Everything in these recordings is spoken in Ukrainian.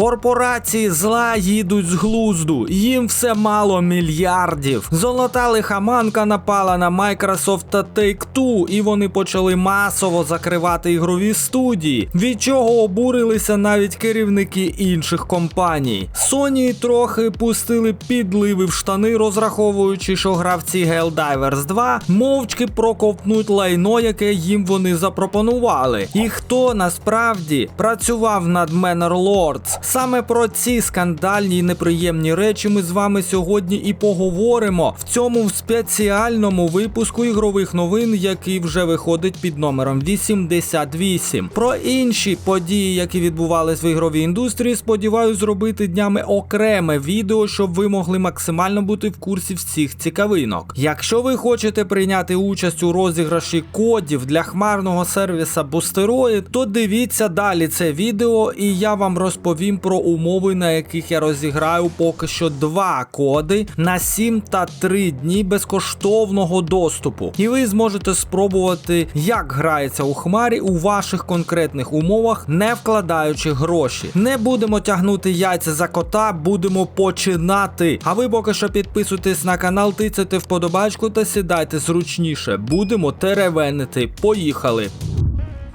Корпорації зла їдуть з глузду, їм все мало мільярдів. Золота лихоманка напала на Microsoft та Take-Two, і вони почали масово закривати ігрові студії, від чого обурилися навіть керівники інших компаній. Sony трохи пустили підливи в штани, розраховуючи, що гравці Helldivers 2 мовчки проковтнуть лайно, яке їм вони запропонували. І хто насправді працював над Manor Lords? Саме про ці скандальні і неприємні речі ми з вами сьогодні і поговоримо в цьому спеціальному випуску ігрових новин, який вже виходить під номером 88. Про інші події, які відбувались в ігровій індустрії, сподіваюсь зробити днями окреме відео, щоб ви могли максимально бути в курсі всіх цікавинок. Якщо ви хочете прийняти участь у розіграші кодів для хмарного сервіса Boosteroid, то дивіться далі це відео, і я вам розповім про умови, на яких я розіграю поки що два коди на 7 та 3 дні безкоштовного доступу. І ви зможете спробувати, як грається у хмарі у ваших конкретних умовах, не вкладаючи гроші. Не будемо тягнути яйця за кота, будемо починати. А ви поки що підписуйтесь на канал, тицяйте вподобачку та сідайте зручніше. Будемо теревенити. Поїхали!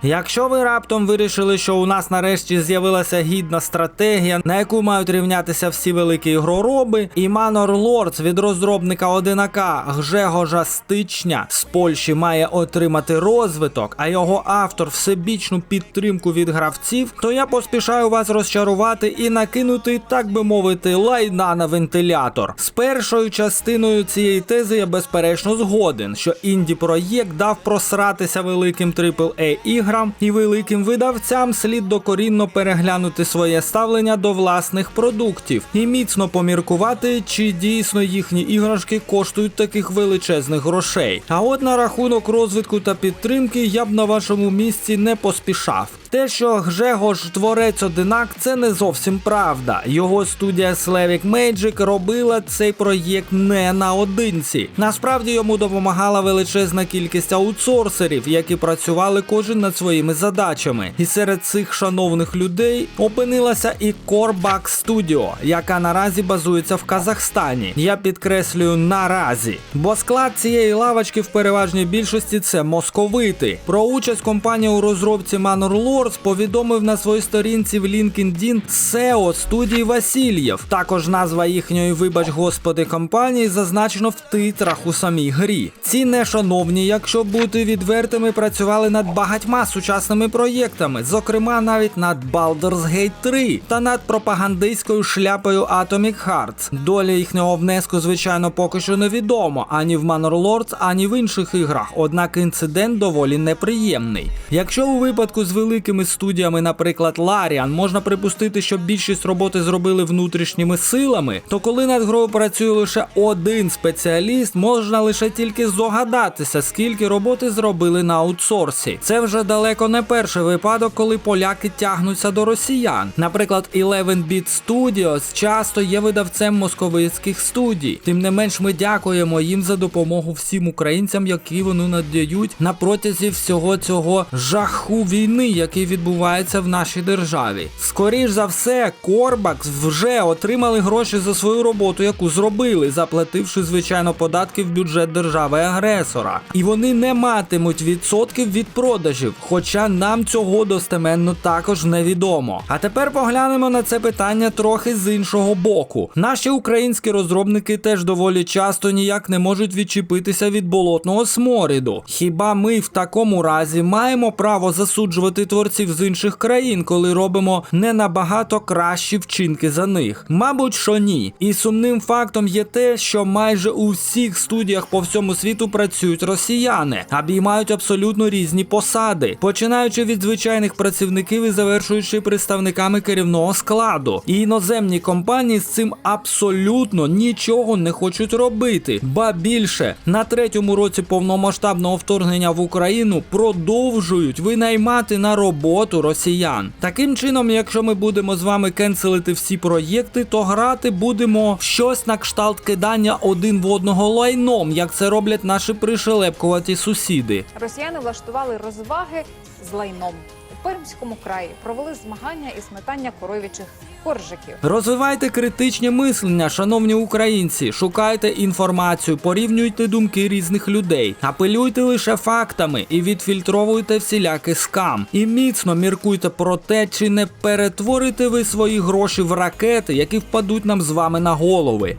Якщо ви раптом вирішили, що у нас нарешті з'явилася гідна стратегія, на яку мають рівнятися всі великі ігророби, і Manor Lords від розробника одинака Гжегожа Стичня з Польщі має отримати розвиток, а його автор всебічну підтримку від гравців, то я поспішаю вас розчарувати і накинути, так би мовити, лайна на вентилятор. З першою частиною цієї тези я безперечно згоден, що інді проєкт дав просратися великим AAA іграм, і великим видавцям слід докорінно переглянути своє ставлення до власних продуктів і міцно поміркувати, чи дійсно їхні іграшки коштують таких величезних грошей. А от на рахунок розвитку та підтримки я б на вашому місці не поспішав. Те, що Гжегош творець одинак, це не зовсім правда. Його студія Slavic Magic робила цей проєкт не наодинці. Насправді йому допомагала величезна кількість аутсорсерів, які працювали кожен над своїми задачами. І серед цих шановних людей опинилася і Corback Studio, яка наразі базується в Казахстані. Я підкреслюю наразі, бо склад цієї лавочки в переважній більшості це московити. Про участь компанії у розробці Manor Lords повідомив на своїй сторінці в LinkedIn SEO студії Васильєв. Також назва їхньої, вибач господи, компанії зазначено в титрах у самій грі. Ці нешановні, якщо бути відвертими, працювали над багатьма сучасними проєктами, зокрема навіть над Baldur's Gate 3 та над пропагандистською шляпою Atomic Hearts. Доля їхнього внеску, звичайно, поки що невідомо ані в Manor Lords, ані в інших іграх. Однак інцидент доволі неприємний. Якщо у випадку з великими студіями, наприклад, Larian, можна припустити, що більшість роботи зробили внутрішніми силами, то коли над грою працює лише один спеціаліст, можна лише тільки здогадатися, скільки роботи зробили на аутсорсі. Це вже далеко не перший випадок, коли поляки тягнуться до росіян. Наприклад, 11-Bit Studios часто є видавцем московицьких студій. Тим не менш, ми дякуємо їм за допомогу всім українцям, які вони надають на протязі всього цього жаху війни, який відбувається в нашій державі. Скоріш за все, Корбакс вже отримали гроші за свою роботу, яку зробили, заплативши звичайно податки в бюджет держави-агресора. І вони не матимуть відсотків від продажів, хоча нам цього достеменно також невідомо. А тепер поглянемо на це питання трохи з іншого боку. Наші українські розробники теж доволі часто ніяк не можуть відчепитися від болотного сморіду. Хіба ми в такому разі маємо право засуджувати творців з інших країн, коли робимо не набагато кращі вчинки за них? Мабуть, що ні. І сумним фактом є те, що майже у всіх студіях по всьому світу працюють росіяни, обіймають абсолютно різні посади, починаючи від звичайних працівників і завершуючи представниками керівного складу. І іноземні компанії з цим абсолютно нічого не хочуть робити. Ба більше на третьому році повномасштабного вторгнення в Україну продовжують винаймати на роботу росіян. Таким чином, якщо ми будемо з вами кенселити всі проєкти, то грати будемо в щось на кшталт кидання один в одного лайном, як це роблять наші пришелепкуваті сусіди. Росіяни влаштували розваги з лайном. У Пермському краї провели змагання із метання коров'ячих коржиків. Розвивайте критичне мислення, шановні українці. Шукайте інформацію, порівнюйте думки різних людей, апелюйте лише фактами і відфільтровуйте всілякий скам. І міцно міркуйте про те, чи не перетворите ви свої гроші в ракети, які впадуть нам з вами на голови.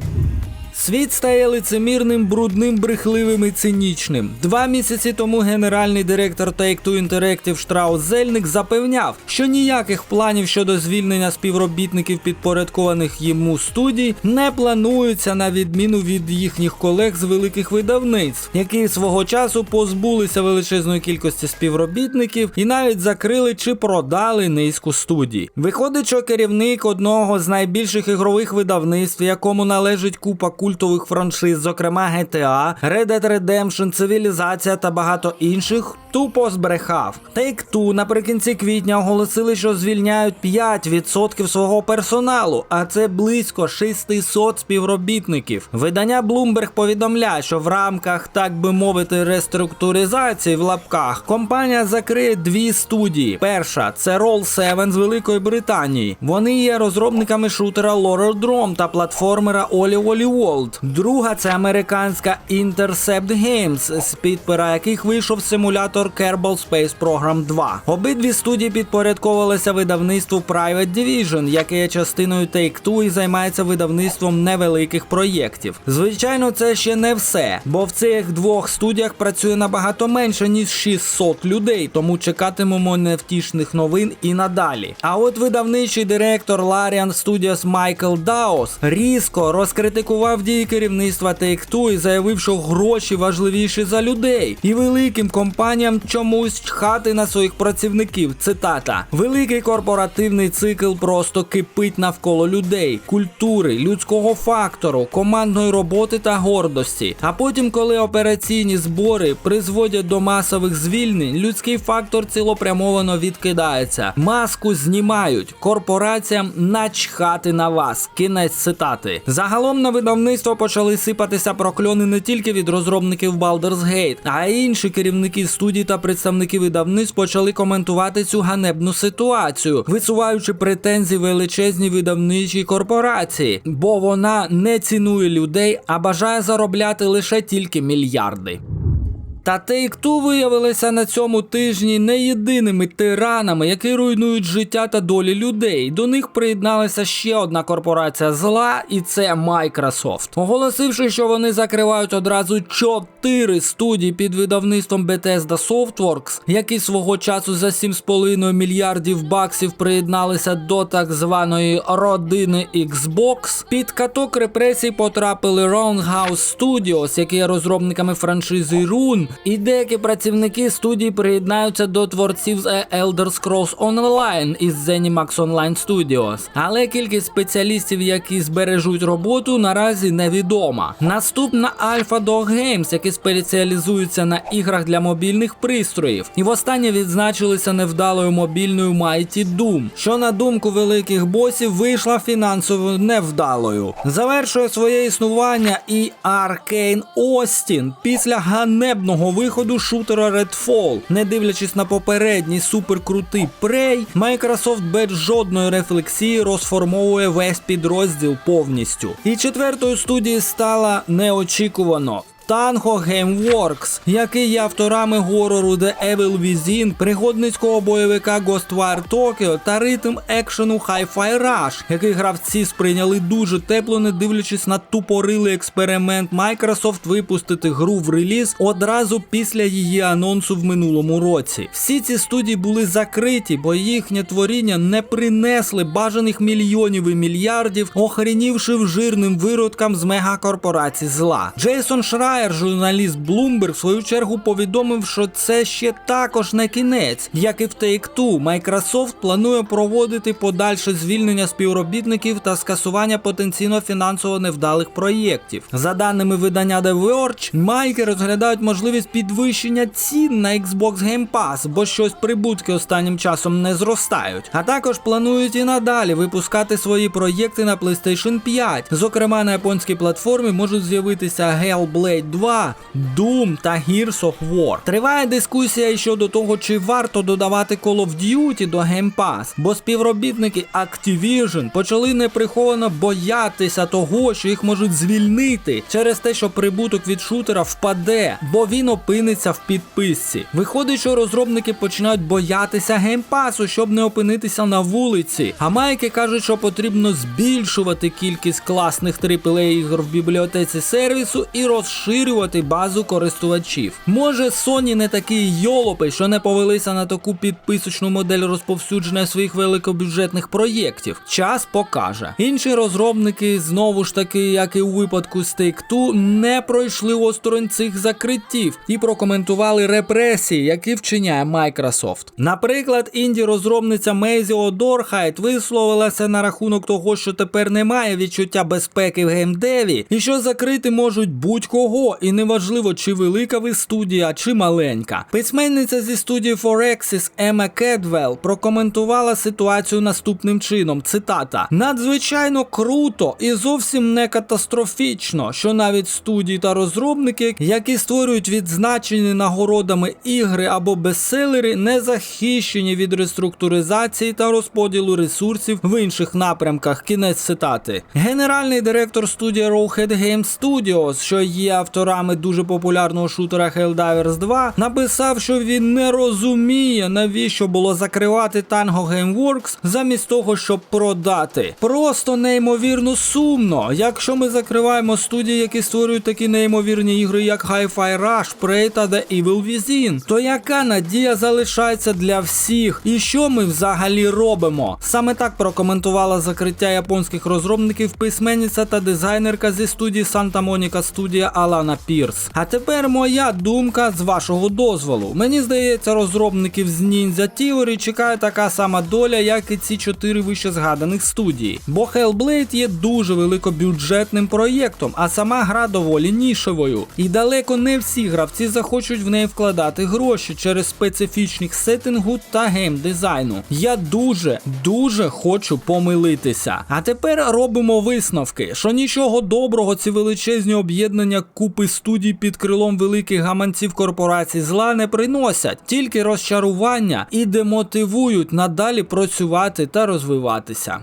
Світ стає лицемірним, брудним, брехливим і цинічним. Два місяці тому генеральний директор Take-Two Interactive Штраус Зельник запевняв, що ніяких планів щодо звільнення співробітників підпорядкованих йому студій не плануються на відміну від їхніх колег з великих видавництв, які свого часу позбулися величезної кількості співробітників і навіть закрили чи продали низку студій. Виходить, що керівник одного з найбільших ігрових видавництв, якому належить купа культових франшиз, зокрема GTA, Red Dead Redemption, Цивілізація та багато інших, тупо збрехав. Take-Two наприкінці квітня оголосили, що звільняють 5% свого персоналу, а це близько 600 співробітників. Видання Bloomberg повідомляє, що в рамках, так би мовити, реструктуризації в лапках компанія закриє дві студії. Перша це Roll 7 з Великої Британії. Вони є розробниками шутера Laurel Drum та платформера Oli Oli World. Друга це американська Intercept Games, з підпера яких вийшов симулятор Kerbal Space Program 2. Обидві студії підпорядковувалися видавництву Private Division, яке є частиною Take-Two і займається видавництвом невеликих проєктів. Звичайно, це ще не все, бо в цих двох студіях працює набагато менше ніж 600 людей, тому чекатимемо невтішних новин і надалі. А от видавничий директор Larian Studios Майкл Даус різко розкритикував дії керівництва Take-Two і заявив, що гроші важливіші за людей, і великим компаніям чомусь чхати на своїх працівників. Цитата: великий корпоративний цикл просто кипить навколо людей, культури, людського фактору, командної роботи та гордості. А потім, коли операційні збори призводять до масових звільнень, людський фактор цілопрямовано відкидається. Маску знімають. Корпораціям начхати на вас. Кінець цитати. Загалом на видавництво почали сипатися прокльони не тільки від розробників Baldur's Gate, а й інші керівники студій та представники видавництв почали коментувати цю ганебну ситуацію, висуваючи претензії величезній видавничій корпорації, бо вона не цінує людей, а бажає заробляти лише тільки мільярди. Та Take-Two виявилися на цьому тижні не єдиними тиранами, які руйнують життя та долі людей. До них приєдналася ще одна корпорація зла, і це Microsoft. Оголосивши, що вони закривають одразу чотири студії під видавництвом Bethesda Softworks, які свого часу за 7,5 мільярдів баксів приєдналися до так званої родини Xbox. Під каток репресій потрапили Roundhouse Studios, які є розробниками франшизи Rune, і деякі працівники студії приєднаються до творців з Elder Scrolls Online із ZeniMax Online Studios. Але кількість спеціалістів, які збережуть роботу, наразі невідома. Наступна Alpha Dog Games, які спеціалізуються на іграх для мобільних пристроїв, і востаннє відзначилися невдалою мобільною Mighty Doom, що на думку великих босів вийшла фінансово невдалою. Завершує своє існування і Arkane Austin після ганебного виходу шутера Redfall. Не дивлячись на попередній суперкрутий Prey, Microsoft без жодної рефлексії розформовує весь підрозділ повністю. І четвертою студією стала неочікувано. Tango Gameworks, який є авторами горору The Evil Within, пригодницького бойовика Ghostwire Tokyo та ритм екшену Hi-Fi Rush, який гравці сприйняли дуже тепло, не дивлячись на тупорилий експеримент Microsoft випустити гру в реліз одразу після її анонсу в минулому році. Всі ці студії були закриті, бо їхнє творіння не принесли бажаних мільйонів і мільярдів, охренівши жирним виродкам з мегакорпорацій зла. Джейсон Шрайер, журналіст Bloomberg, в свою чергу повідомив, що це ще також не кінець. Як і в Take-Two, Microsoft планує проводити подальше звільнення співробітників та скасування потенційно фінансово невдалих проєктів. За даними видання The Verge, майки розглядають можливість підвищення цін на Xbox Game Pass, бо щось прибутки останнім часом не зростають. А також планують і надалі випускати свої проєкти на PlayStation 5. Зокрема, на японській платформі можуть з'явитися Hellblade 2, Doom та Gears of War. Триває дискусія щодо того, чи варто додавати Call of Duty до Game Pass, бо співробітники Activision почали неприховано боятися того, що їх можуть звільнити через те, що прибуток від шутера впаде, бо він опиниться в підписці. Виходить, що розробники починають боятися геймпасу, щоб не опинитися на вулиці. А майки кажуть, що потрібно збільшувати кількість класних AAA ігор в бібліотеці сервісу і розширювати базу користувачів. Може, Sony не такі йолопи, що не повелися на таку підписочну модель розповсюдження своїх великобюджетних проєктів. Час покаже. Інші розробники, знову ж таки, як і у випадку з Take-Two, не пройшли осторонь цих закриттів і прокоментували репресії, які вчиняє Microsoft. Наприклад, інді-розробниця Мейзі Одорхайт висловилася на рахунок того, що тепер немає відчуття безпеки в геймдеві, і що закрити можуть будь-кого, і неважливо, чи велика ви студія, чи маленька. Письменниця зі студії Forexis Ема Кедвелл прокоментувала ситуацію наступним чином: цитата: надзвичайно круто і зовсім не катастрофічно, що навіть студії та розробники, які створюють відзначені нагородами ігри або бестселери, не захищені від реструктуризації та розподілу ресурсів в інших напрямках. Кінець цитати. Генеральний директор студії Rowhead Game Studios, що є авторами дуже популярного шутера Helldivers 2, написав, що він не розуміє, навіщо було закривати Tango Gameworks замість того, щоб продати. Просто неймовірно сумно. Якщо ми закриваємо студії, які створюють такі неймовірні ігри, як Hi-Fi Rush, Prey та The Evil Within, то яка надія залишається для всіх? І що ми взагалі робимо? Саме так прокоментувала закриття японських розробників письменниця та дизайнерка зі студії Santa Monica Studio Алана Пірс. А тепер моя думка з вашого дозволу. Мені здається, розробників з Ninja Theory чекає така сама доля, як і ці чотири вище згаданих студії. Бо Hellblade є дуже великобюджетним проєктом, а сама гра доволі нішевою. І далеко не всі гравці захочуть в неї вкладати гроші через специфічних сеттингу та геймдизайну. Я дуже, дуже хочу помилитися. А тепер робимо висновки, що нічого доброго ці величезні об'єднання купи студій під крилом великих гаманців корпорацій зла не приносять, тільки розчарування і демотивують надалі працювати та розвиватися.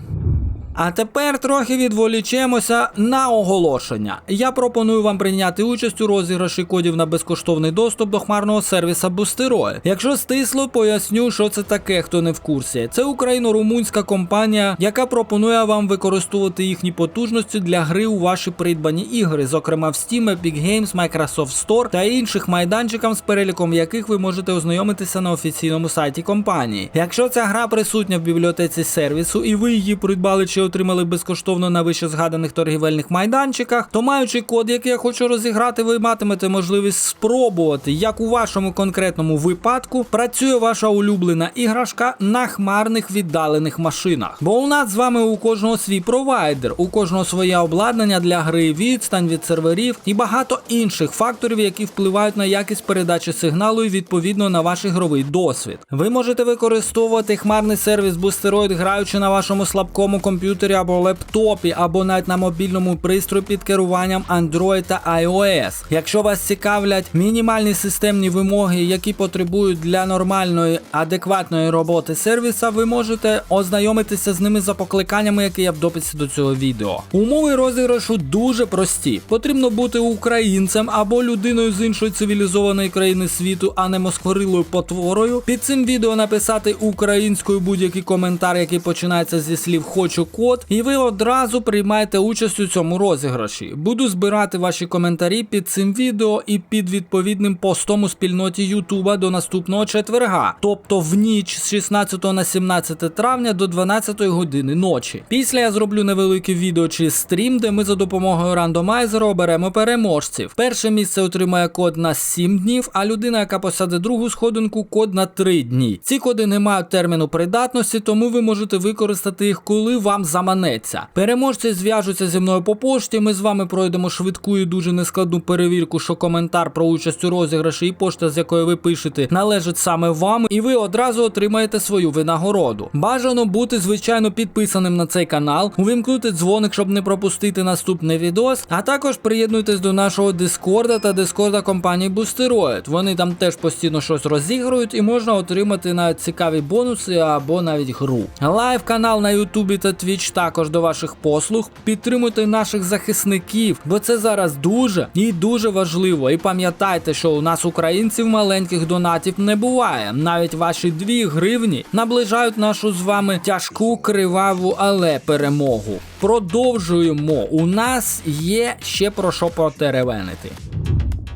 А тепер трохи відволічемося на оголошення. Я пропоную вам прийняти участь у розіграші кодів на безкоштовний доступ до хмарного сервіса Бустероїд. Якщо стисло, поясню, що це таке, хто не в курсі. Це україно-румунська компанія, яка пропонує вам використовувати їхні потужності для гри у ваші придбані ігри, зокрема в Steam, Epic Games, Microsoft Store та інших майданчикам, з переліком яких ви можете ознайомитися на офіційному сайті компанії. Якщо ця гра присутня в бібліотеці сервісу і ви її придбали чи отримали безкоштовно на вище згаданих торгівельних майданчиках, то маючи код, який я хочу розіграти, ви матимете можливість спробувати, як у вашому конкретному випадку працює ваша улюблена іграшка на хмарних віддалених машинах. Бо у нас з вами у кожного свій провайдер, у кожного своє обладнання для гри, відстань від серверів і багато інших факторів, які впливають на якість передачі сигналу і відповідно на ваш ігровий досвід. Ви можете використовувати хмарний сервіс Boosteroid, граючи на вашому слабкому комп'ютері або лептопі, або навіть на мобільному пристрої під керуванням Android та iOS. Якщо вас цікавлять мінімальні системні вимоги, які потребують для нормальної, адекватної роботи сервіса, ви можете ознайомитися з ними за покликаннями, які є в дописі до цього відео. Умови розіграшу дуже прості. Потрібно бути українцем або людиною з іншої цивілізованої країни світу, а не москворилою потворою. Під цим відео написати українською будь-який коментар, який починається зі слів Хочу код, і ви одразу приймаєте участь у цьому розіграші. Буду збирати ваші коментарі під цим відео і під відповідним постом у спільноті Ютуба до наступного четверга, тобто в ніч з 16 на 17 травня до 12 години ночі. Після я зроблю невелике відео чи стрім, де ми за допомогою рандомайзера оберемо переможців. Перше місце отримає код на 7 днів, а людина, яка посаде другу сходинку, код на 3 дні. Ці коди не мають терміну придатності, тому ви можете використати їх, коли вам заманеться. Переможці зв'яжуться зі мною по пошті. Ми з вами пройдемо швидку і дуже нескладну перевірку, що коментар про участь у розіграші і пошта, з якої ви пишете, належить саме вам, і ви одразу отримаєте свою винагороду. Бажано бути звичайно підписаним на цей канал, увімкнути дзвоник, щоб не пропустити наступний відос. А також приєднуйтесь до нашого Дискорда та Дискорда компанії Boosteroid. Вони там теж постійно щось розігрують і можна отримати навіть цікаві бонуси або навіть гру. Лайв канал на Ютубі та Твіч також до ваших послуг. Підтримуйте наших захисників, бо це зараз дуже і дуже важливо. І пам'ятайте, що у нас українців маленьких донатів не буває. Навіть ваші дві гривні наближають нашу з вами тяжку, криваву, але перемогу. Продовжуємо. У нас є ще про що потеревенити.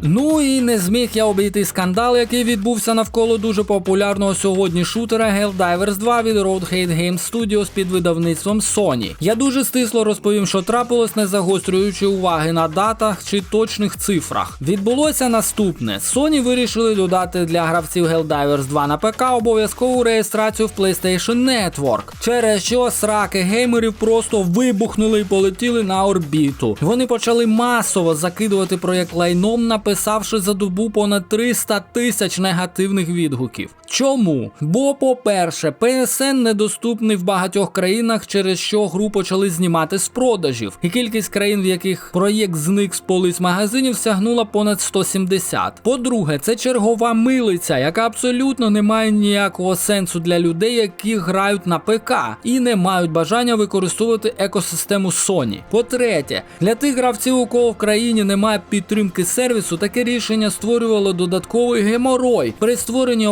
Ну і не зміг я обійти скандал, який відбувся навколо дуже популярного сьогодні шутера Helldivers 2 від Road Hate Games Studios під видавництвом Sony. Я дуже стисло розповім, що трапилось, не загострюючи уваги на датах чи точних цифрах. Відбулося наступне: Sony вирішили додати для гравців Helldivers 2 на ПК обов'язкову реєстрацію в PlayStation Network, через що сраки геймерів просто вибухнули і полетіли на орбіту. Вони почали масово закидувати проєкт лайном, написавши за добу понад 300 тисяч негативних відгуків. Чому? Бо, по-перше, PSN недоступний в багатьох країнах, через що гру почали знімати з продажів, і кількість країн, в яких проєкт зник з полиць магазинів, сягнула понад 170. По-друге, це чергова милиця, яка абсолютно не має ніякого сенсу для людей, які грають на ПК і не мають бажання використовувати екосистему Sony. По-третє, для тих гравців, у кого в країні немає підтримки сервісу, таке рішення створювало додатковий геморой при створенні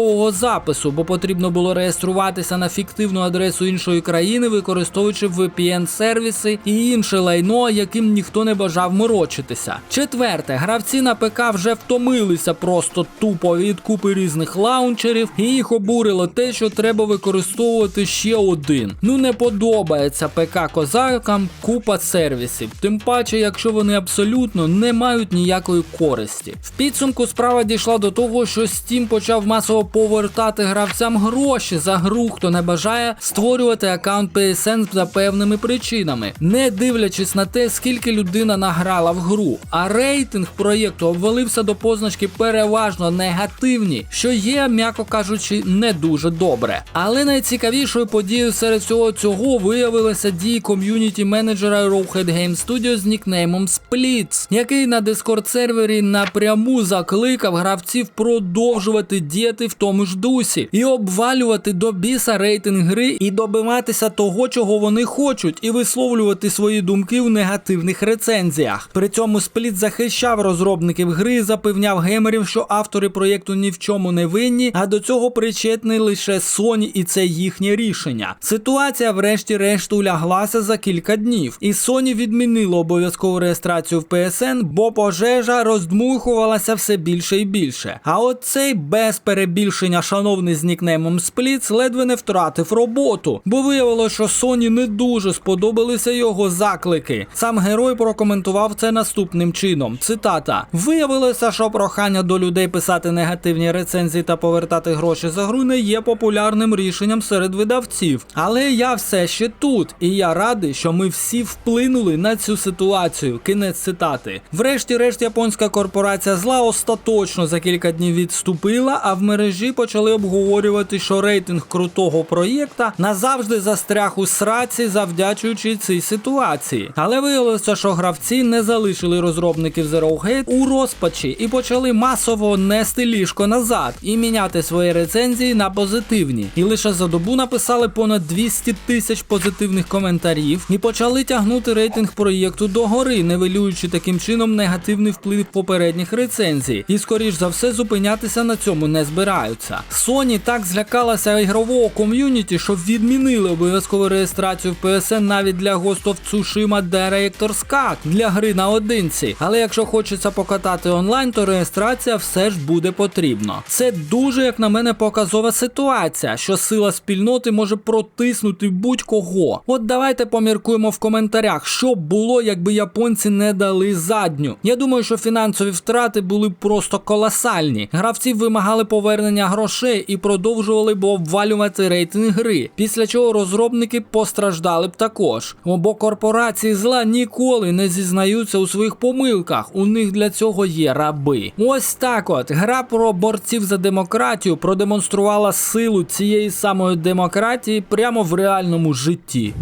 облікового запису, бо потрібно було реєструватися на фіктивну адресу іншої країни, використовуючи VPN-сервіси і інше лайно, яким ніхто не бажав морочитися. Четверте, гравці на ПК вже втомилися просто тупо від купи різних лаунчерів, і їх обурило те, що треба використовувати ще один. Ну не подобається ПК козакам купа сервісів, тим паче, якщо вони абсолютно не мають ніякої користі. В підсумку справа дійшла до того, що Steam почав масово повертати гравцям гроші за гру, хто не бажає створювати аккаунт PSN за певними причинами, не дивлячись на те, скільки людина награла в гру. А рейтинг проєкту обвалився до позначки переважно негативні, що є, м'яко кажучи, не дуже добре. Але найцікавішою подією серед всього цього виявилися дії ком'юніті менеджера Rowhead Game Studio з нікнеймом Splits, який на Discord сервері напряму закликав гравців продовжувати діяти в тому ж дусі і обвалювати до біса рейтинг гри і добиватися того, чого вони хочуть, і висловлювати свої думки в негативних рецензіях. При цьому Спліт захищав розробників гри запевняв геймерів, що автори проєкту ні в чому не винні, а до цього причетний лише Sony і це їхнє рішення. Ситуація, врешті-решт, уляглася за кілька днів, і Sony відмінило обов'язкову реєстрацію в PSN, бо пожежа роздмухувалася все більше і більше. А от цей без перебільшення шановний з нікнеймом Спліц ледве не втратив роботу, бо виявилося, що Sony не дуже сподобалися його заклики. Сам герой прокоментував це наступним чином: цитата: виявилося, що прохання до людей писати негативні рецензії та повертати гроші за гру не є популярним рішенням серед видавців. Але я все ще тут, і я радий, що ми всі вплинули на цю ситуацію. Кінець цитати. Врешті-решт, японська корпорація зла остаточно за кілька днів відступила, а в мережі почали обговорювати, що рейтинг крутого проєкта назавжди застряг у сраці, завдячуючи цій ситуації. Але виявилося, що гравці не залишили розробників Zero Hate у розпачі і почали масово нести ліжко назад і міняти свої рецензії на позитивні. І лише за добу написали понад 200 тисяч позитивних коментарів і почали тягнути рейтинг проєкту догори, нивелюючи таким чином негативний вплив попередніх рецензій. І скоріш за все зупинятися на цьому не збираються. Sony так злякалася ігрового ком'юніті, що відмінили обов'язкову реєстрацію в PSN навіть для Ghost of Tsushima Director's Cut для гри наодинці. Але якщо хочеться покатати онлайн, то реєстрація все ж буде потрібно. Це дуже, як на мене, показова ситуація, що сила спільноти може протиснути будь-кого. От давайте поміркуємо в коментарях, що б було, якби японці не дали задню. Я думаю, що фінансові втрати були просто колосальні. Гравці вимагали повернення грошей і продовжували б обвалювати рейтинг гри, після чого розробники постраждали б також. Бо корпорації зла ніколи не зізнаються у своїх помилках. У них для цього є раби. Ось так от гра про борців за демократію продемонструвала силу цієї самої демократії прямо в реальному житті.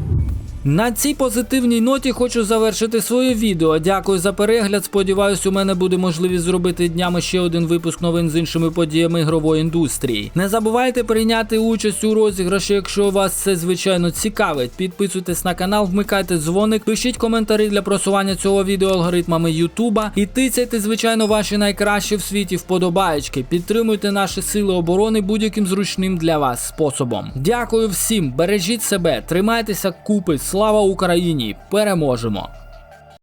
На цій позитивній ноті хочу завершити своє відео. Дякую за перегляд. Сподіваюсь, у мене буде можливість зробити днями ще один випуск новин з іншими подіями ігрової індустрії. Не забувайте прийняти участь у розіграші, якщо вас це звичайно цікавить. Підписуйтесь на канал, вмикайте дзвоник, пишіть коментарі для просування цього відео алгоритмами Ютуба і тицяйте, звичайно, ваші найкращі в світі вподобаєчки. Підтримуйте наші сили оборони будь-яким зручним для вас способом. Дякую всім, бережіть себе, тримайтеся купи. Слава Україні! Переможемо!